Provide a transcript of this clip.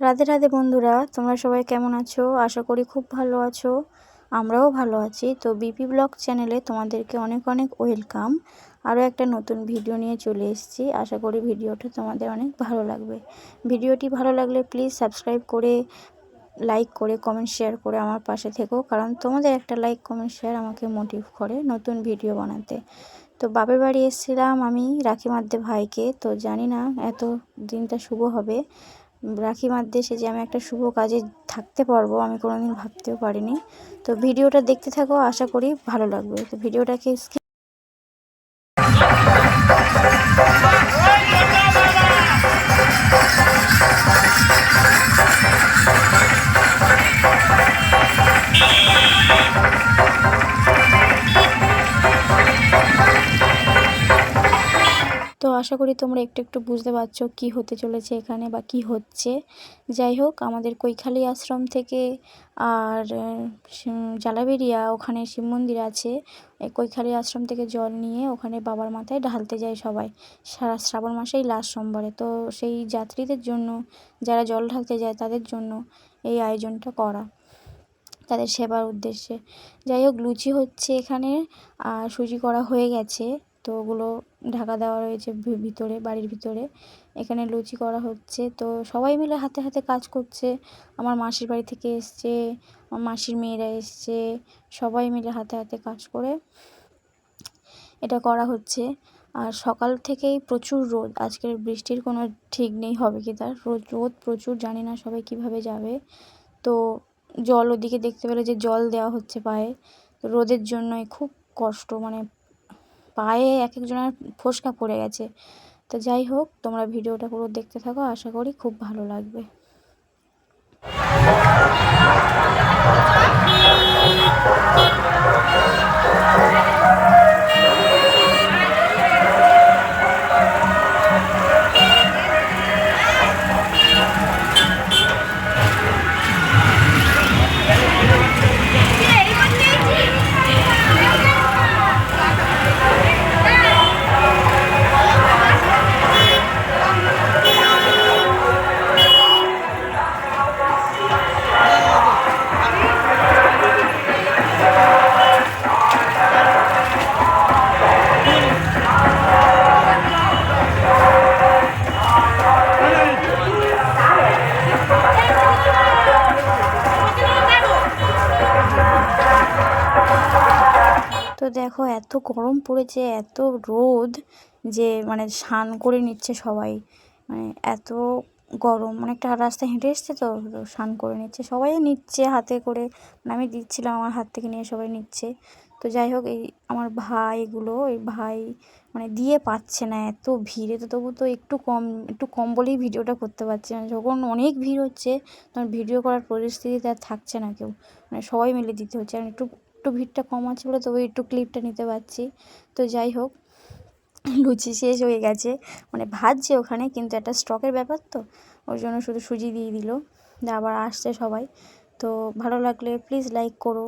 রাধে রাধে বন্ধুরা, তোমরা সবাই কেমন আছো? আশা করি খুব ভালো আছো। আমরাও ভালো আছি। তো বিপি ব্লগ চ্যানেলে তোমাদেরকে অনেক অনেক ওয়েলকাম। আরও একটা নতুন ভিডিও নিয়ে চলে এসেছি। আশা করি ভিডিওটা তোমাদের অনেক ভালো লাগবে। ভিডিওটি ভালো লাগলে প্লিজ সাবস্ক্রাইব করে, লাইক করে, কমেন্ট, শেয়ার করে আমার পাশে থেকো। কারণ তোমাদের একটা লাইক, কমেন্ট, শেয়ার আমাকে মোটিভ করে নতুন ভিডিও বানাতে। তো বাপের বাড়ি এসেছিলাম আমি রাখি মাদ্দে ভাইকে। তো জানি না এত দিনটা শুভ হবে। রাখি মাদ্দে সে যে আমি একটা শুভ কাজে থাকতে পারব, আমি কোনোদিন ভাবতেও পারিনি। তো ভিডিওটা দেখতে থাকো, আশা করি ভালো লাগবে। তো ভিডিওটাকে তো আশা করি তোমরা একটু একটু বুঝতে পারছ কি হতে চলেছে এখানে বা কি হচ্ছে। যাই হোক, আমাদের কৈখালী আশ্রম থেকে আর জালাবেরিয়া, ওখানে শিব মন্দির আছে। কৈখালী আশ্রম থেকে জল নিয়ে ওখানে বাবার মাথায় ঢালতে যায় সবাই। সারা শ্রাবণ মাসেই লাস্ট সোমবারে। তো সেই যাত্রীদের জন্য, যারা জল ঢালতে যায় তাদের জন্য এই আয়োজনটা করা, তাদের সেবার উদ্দেশ্যে। যাই হোক, লুচি হচ্ছে এখানে, আর সুজি করা হয়ে গেছে। তো ওগুলো ঢাকা দেওয়া রয়েছে ভিতরে, বাড়ির ভিতরে। এখানে লুচি করা হচ্ছে। তো সবাই মিলে হাতে হাতে কাজ করছে। আমার মাসির বাড়ি থেকে এসছে, আমার মাসির মেয়েরা এসছে। সবাই মিলে হাতে হাতে কাজ করে এটা করা হচ্ছে। আর সকাল থেকেই প্রচুর রোদ। আজকের বৃষ্টির কোনো ঠিক নেই, হবে কি তার? রোদ রোদ প্রচুর, জানি না সবাই কীভাবে যাবে। তো জল ওদিকে দেখতে পেলে যে জল দেওয়া হচ্ছে পায়ে। রোদের জন্যই খুব কষ্ট মানে পায়ে এক একজনের ফোসকা পড়ে গেছে। তো যাই হোক, তোমরা ভিডিওটা পুরো দেখতে থাকো, আশা করি খুব ভালো লাগবে। দেখো, এত গরম পড়েছে, এত রোদ যে মানে স্নান করে নিচ্ছে সবাই। মানে এত গরম মানে একটা রাস্তায় হেঁটে এসছে তো স্নান করে নিচ্ছে। সবাই নিচ্ছে হাতে করে। মানে আমি দিচ্ছিলাম আমার হাত থেকে নিয়ে সবাই নিচ্ছে। তো যাই হোক, এই আমার ভাইগুলো এই ভাই মানে দিয়ে পাচ্ছে না, এত ভিড়ে। তো তবু তো একটু কম একটু কম বলেই ভিডিওটা করতে পারছি। না যখন অনেক ভিড় হচ্ছে, তখন ভিডিও করার পরিস্থিতিতে আর থাকছে না কেউ। মানে সবাই মিলে দিতে হচ্ছে। আর একটু একটু ভিড়টা কম আছে বলে তবে একটু ক্লিপটা নিতে পারছি। তো যাই হোক, লুচি শেষ হয়ে গেছে। মানে ভাজছে ওখানে, কিন্তু একটা স্টকের ব্যাপার তো ওর জন্য শুধু সুজি দিয়ে দিল। আবার আসছে সবাই। তো ভালো লাগলে প্লিজ লাইক করো।